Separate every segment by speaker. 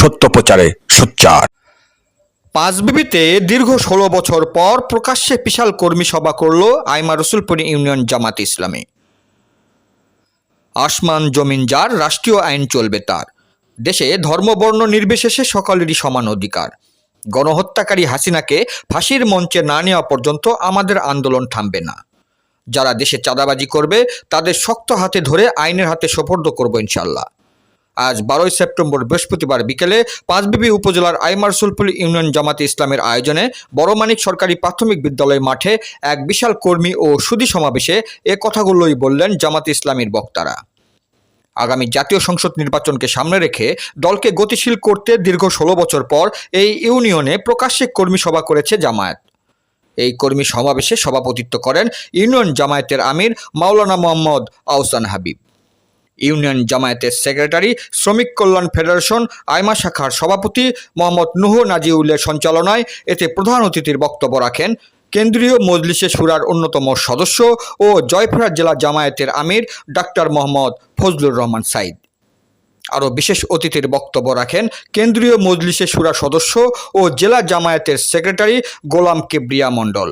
Speaker 1: সত্য প্রচারে সোচ্চার।
Speaker 2: পাঁচবিবিতে দীর্ঘ ষোলো বছর পর প্রকাশ্যে বিশাল কর্মী সভা করল আইমা রসুলপুরি ইউনিয়ন জামাত ইসলামী। আসমান জমিন যার, রাষ্ট্রীয় আইন চলবে তার। দেশে ধর্মবর্ণ নির্বিশেষে সকলেরই সমান অধিকার। গণহত্যাকারী হাসিনাকে ফাঁসির মঞ্চে না নেওয়া পর্যন্ত আমাদের আন্দোলন থামবে না। যারা দেশে চাঁদাবাজি করবে, তাদের শক্ত হাতে ধরে আইনের হাতে সোপর্দ করব ইনশাল্লাহ। আজ বারোই সেপ্টেম্বর বৃহস্পতিবার বিকেলে পাঁচবিবি উপজেলার আইমারসুলপুর ইউনিয়ন জামাতে ইসলামের আয়োজনে বড়মানিক সরকারি প্রাথমিক বিদ্যালয় মাঠে এক বিশাল কর্মী ও সুদী সমাবেশে এ কথাগুলোই বললেন জামাতে ইসলামীর বক্তারা। আগামী জাতীয় সংসদ নির্বাচনকে সামনে রেখে দলকে গতিশীল করতে দীর্ঘ ষোলো বছর পর এই ইউনিয়নে প্রকাশ্যে কর্মী সভা করেছে জামায়াত। এই কর্মী সমাবেশে সভাপতিত্ব করেন ইউনিয়ন জামায়াতের আমির মাওলানা মোহাম্মদ আহসান হাবিব। ইউনিয়ন জামায়াতের সেক্রেটারি, শ্রমিক কল্যাণ ফেডারেশন, আইমা শাখার সভাপতি মোহাম্মদ নুহ নাজিউলের সঞ্চালনায় এতে প্রধান অতিথির বক্তব্য রাখেন। কেন্দ্রীয় মজলিসে সুরার অন্যতম সদস্য ও জয়পুরহাট জেলা জামায়াতের আমির ডাক্তার মোহাম্মদ ফজলুর রহমান সাইদ আরও বিশেষ অতিথির বক্তব্য রাখেন কেন্দ্রীয় মজলিসে সুরা সদস্য ও জেলা জামায়াতের সেক্রেটারি গোলাম কিবরিয়া মণ্ডল।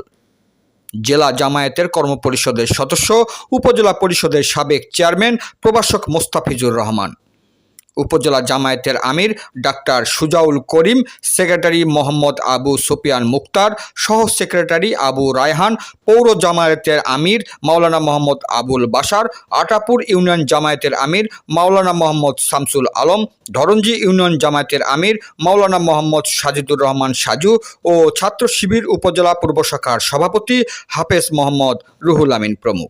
Speaker 2: জেলা জামায়াতের কর্মপরিষদের সদস্য উপজেলা পরিষদের সাবেক চেয়ারম্যান প্রভাষক মোস্তাফিজুর রহমান। উপজেলা জামায়াতের আমির ডাক্তার সুজাউল করিম, সেক্রেটারি মোহাম্মদ আবু সুফিয়ান মুক্তার, সহ সেক্রেটারি আবু রায়হান, পৌর জামায়াতের আমির মাওলানা মোহাম্মদ আবুল বাসার আটাপুর ইউনিয়ন জামায়াতের আমির মাওলানা মোহাম্মদ শামসুল আলম ধরঞ্জি ইউনিয়ন জামায়াতের আমির মাওলানা মোহাম্মদ সাজিদুর রহমান সাজু ও ছাত্র শিবির উপজেলা পূর্ব শাখার সভাপতি হাফেজ মোহাম্মদ রুহুল আমিন প্রমুখ।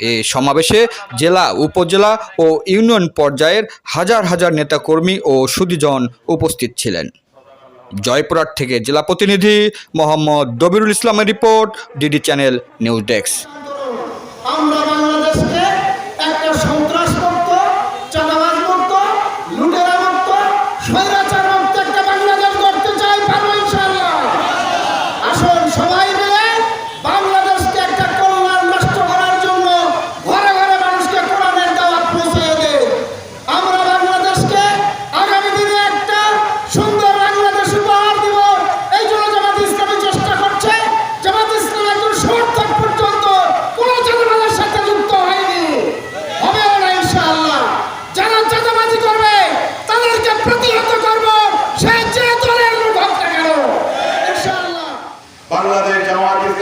Speaker 2: এ সমাবেশে জেলা, উপজেলা ও ইউনিয়ন পর্যায়ের হাজার হাজার নেতাকর্মী ও সুদীজন উপস্থিত ছিলেন। জয়পুরহাট থেকে জেলা প্রতিনিধি মোহাম্মদ দবিরুল ইসলামের report, DD channel news desk.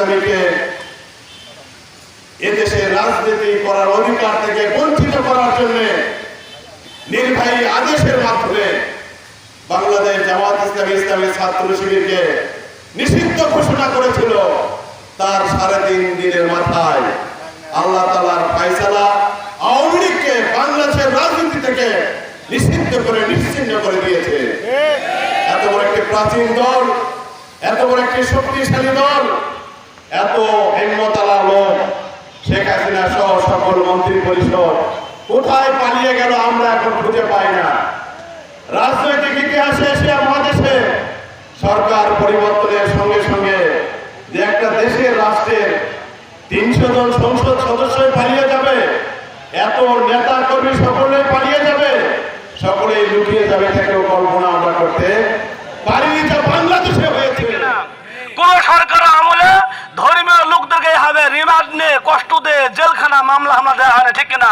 Speaker 3: ইসলামীকে এদেশে রাজনীতি করার অধিকার থেকে বঞ্চিত করার জন্য নির্বাহী আদেশের মাধ্যমে বাংলাদেশ জামাত ইসলামী ইসলামী ছাত্র শিবিরকে নিষিদ্ধ ঘোষণা করেছিল তার সাড়ে তিন দিনের মাথায়। আল্লাহ তালার ফাইসালা আওয়ামী লীগকে বাংলাদেশের রাজনীতি থেকে নিষিদ্ধ করে নিশ্চিন্ন করে দিয়েছে। এত বড় একটি প্রাচীন দল এত বড় একটি শক্তিশালী দল এত হিম্মতালা লোক, শেখ হাসিনা সহ সকল মন্ত্রী পরিষদ, কোথায় পালিয়ে গেল আমরা এখন খুঁজে পাই না। রাজনৈতিক ইতিহাসে এশিয়া মহাদেশে সরকার পরিবর্তনের সঙ্গে সঙ্গে যে একটা দেশের রাষ্ট্রের তিনশো জন সংসদ সদস্যই পালিয়ে যাবে, এত নেতা কর্মী সকলে পালিয়ে যাবে, সকলেই লুকিয়ে যাবে থেকেও কল্পনা আমরা করতে পারিনি যা বাংলাদেশে হয়েছে।
Speaker 4: কোন সরকার আমলে মামলা হামলা দেওয়া হয় না, ঠিক কিনা?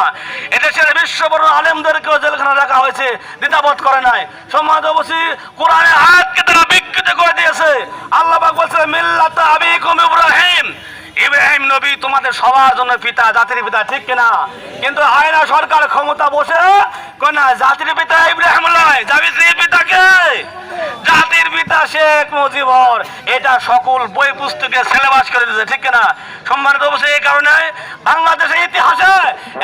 Speaker 4: এদেশের বিশ্ববড় আলেমদেরকেও জেলখানা রাখা হয়েছে, দ্বিধাবোধ করে নাই। সমাজ অবশ্যই কোরআনে আয়াতকে তারা বিকৃত করে দিয়েছে। আল্লাহ বলছে মিল্লাত আবিকুম ইব্রাহিম। ইব্রাহিম নবী তোমাদের সবার জন্য পিতা, জাতির পিতা, ঠিক কিনা? কিন্তু আয়না সরকার ক্ষমতা বসে না, জাতির পিতা ইব্রাহিম নয়, জাতির পিতাকে জাতির পিতা শেখ মুজিবর। এটা সকল বই পুস্তকে সিলেবাস করে দিয়েছে ঠিক কিনা? সম্মানিত অবশ্যই এই কারণে বাংলাদেশের ইতিহাসে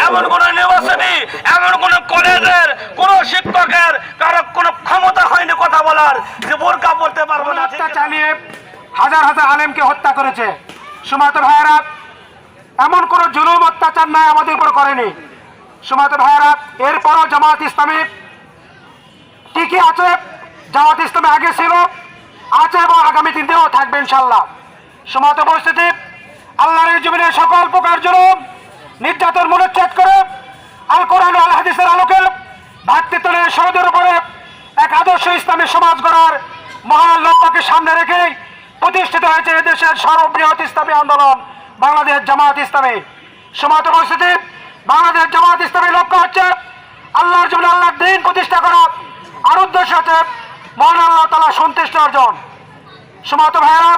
Speaker 4: এমন কোন ইউনিভার্সিটি এমন কোন কলেজের কোন শিক্ষকের কারও কোনো ক্ষমতা হয়নি কথা বলার যে বোরকা পড়তে পারব না?
Speaker 5: চালিয়ে হাজার হাজার আলেমকে হত্যা করেছে। সুমাত ভাইয়েরা এমন কোন জুলুম অত্যাচার নাই আমাদের উপর করেনি। সুমাত ভাইয়েরা এরপরও জামাত ইসলামী ঠিকই আছে। জামাত ইসলামী আগে ছিল, আছে এবং আগামী দিন দিনেও থাকবে ইনশাল্লাহ সুমাত পরিস্থিতি, আল্লাহর এই সকল প্রকার জুলুম, নির্যাতন মনোচ্ছেদ করে আল কোরআন আল হাদিসের আলোকে ভাতৃত্বের শহীদের উপরে এক আদর্শ ইসলামী সমাজ গড়ার মহান লক্ষ্যকে সামনে রেখে প্রতিষ্ঠিত হয়েছে এদেশের সর্ববৃহৎ ইসলামী আন্দোলন, বাংলাদেশ জামাত ইসলামী। সমাজ পরিস্থিতি, বাংলাদেশ জামাত ইসলামী লক্ষ্য হচ্ছে আল্লাহর জন্য আল্লাহর দিন প্রতিষ্ঠা করা আর উদ্দেশ্য হচ্ছে মহান আল্লাহ তালা সন্তুষ্ট অর্জন। সমাত ভাইয়েরা,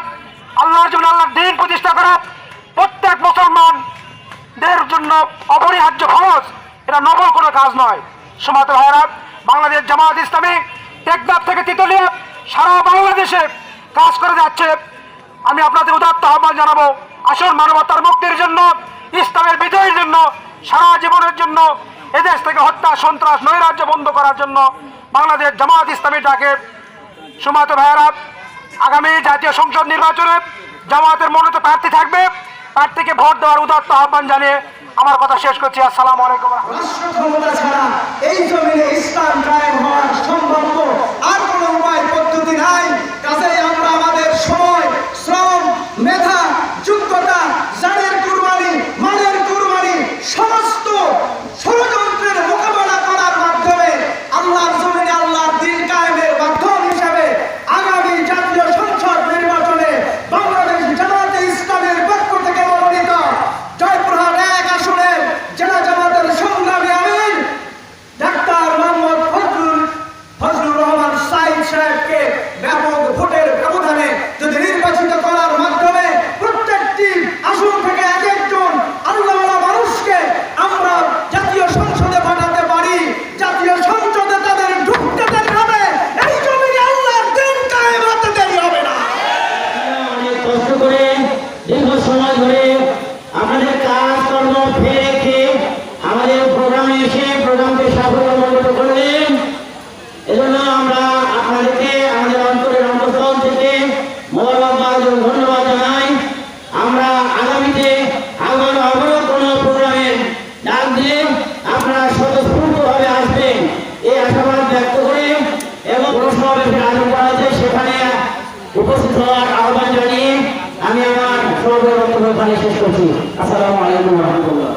Speaker 5: আল্লাহর জন্য আল্লাহর দিন প্রতিষ্ঠা করা প্রত্যেক মুসলমানদের জন্য অপরিহার্য খরচ। এটা নকল কোনো কাজ নয়। সমাত ভাইয়েরা, বাংলাদেশ জামাত ইসলামী টেকনাফ থেকে তিতলিয়া সারা বাংলাদেশে কাজ করে যাচ্ছে। আমি আপনাদের উদাত্ত আহ্বান জানাব, আসল মানবতার মুক্তির জন্য, ইসলামের বিজয়ের জন্য, সারা জীবনের জন্য এদেশ থেকে হত্যা, সন্ত্রাস, নৈরাজ্য বন্ধ করার জন্য বাংলাদেশ জামাত ইসলামী ডাকে সুমাত ভাইয়ারা, আগামী জাতীয় সংসদ নির্বাচনে জামাতের মনোনীত প্রার্থী থাকবে। প্রার্থীকে ভোট দেওয়ার উদাত্ত আহ্বান জানিয়ে আমার কথা শেষ করছি। আসসালামু আলাইকুম।
Speaker 6: এই জমিনে ইসলাম কায়েম হওয়ার সম্ভাব্য আর কোনো উপায় পদ্ধতি নাই কাজেই আমরা আমাদের সময় শ্রম মেধা যোগ্যতা জানের কুরবানি মানের কুরবানি সমস্ত ষড়যন্ত্রের মোকাবেলা করার মাধ্যমে আল্লাহর জমিনে আল্লাহর দিন কায়েমের মাধ্যম হিসাবে আগামী জাতীয় সংসদ নির্বাচনে বাংলাদেশ জামাতে ইসলামের পক্ষ থেকে মনোনীত জয়পুরহাট এক আসনের জেলা জামাতের সংগ্রামী আমির ডাক্তার মোহাম্মদ ফজলুল ফজলুর রহমান সাইদ সাহেবকে ব্যাপক ভোটের ব্যবধানে যদি নির্বাচিত করার মাধ্যমে প্রত্যেকটি আসন থেকে এক একজন আল্লাহওয়ালা মানুষকে আমরা জাতীয় সংসদে পাঠাতে পারি জাতীয় সংসদে তাদের ঢুকতে দেরি হবে এই জমিনে আল্লাহর দিন কায়েম হতে দেরি হবে না
Speaker 7: অনেক কষ্ট করে দীর্ঘ সময় ধরে আমাদের কাজকর্ম ফেলে রেখে আমাদের প্রোগ্রামে এসে প্রোগ্রামকে সাফল্যমণ্ডিত করলেন এজন্য আমরা আপনাদেরকে আমাদের অন্তরের অন্তঃস্থল থেকে মোবারকবাদ এবং ধন্যবাদ জানাই আমরা আগামীতে আবার আবারও কোনো প্রোগ্রামের ডাক দিয়ে আপনারা স্বতঃস্ফূর্তভাবে আসবেন। এই আশাবাদ ব্যক্ত করে এবং কোনো সমাবেশের আয়োজন করা হয়েছে, সেখানে উপস্থিত হওয়ার আহ্বান জানিয়ে আমি আমার সর্ব বক্তব্য শেষ করছি। আসসালামু আলাইকুম রহমতুল্লাহ।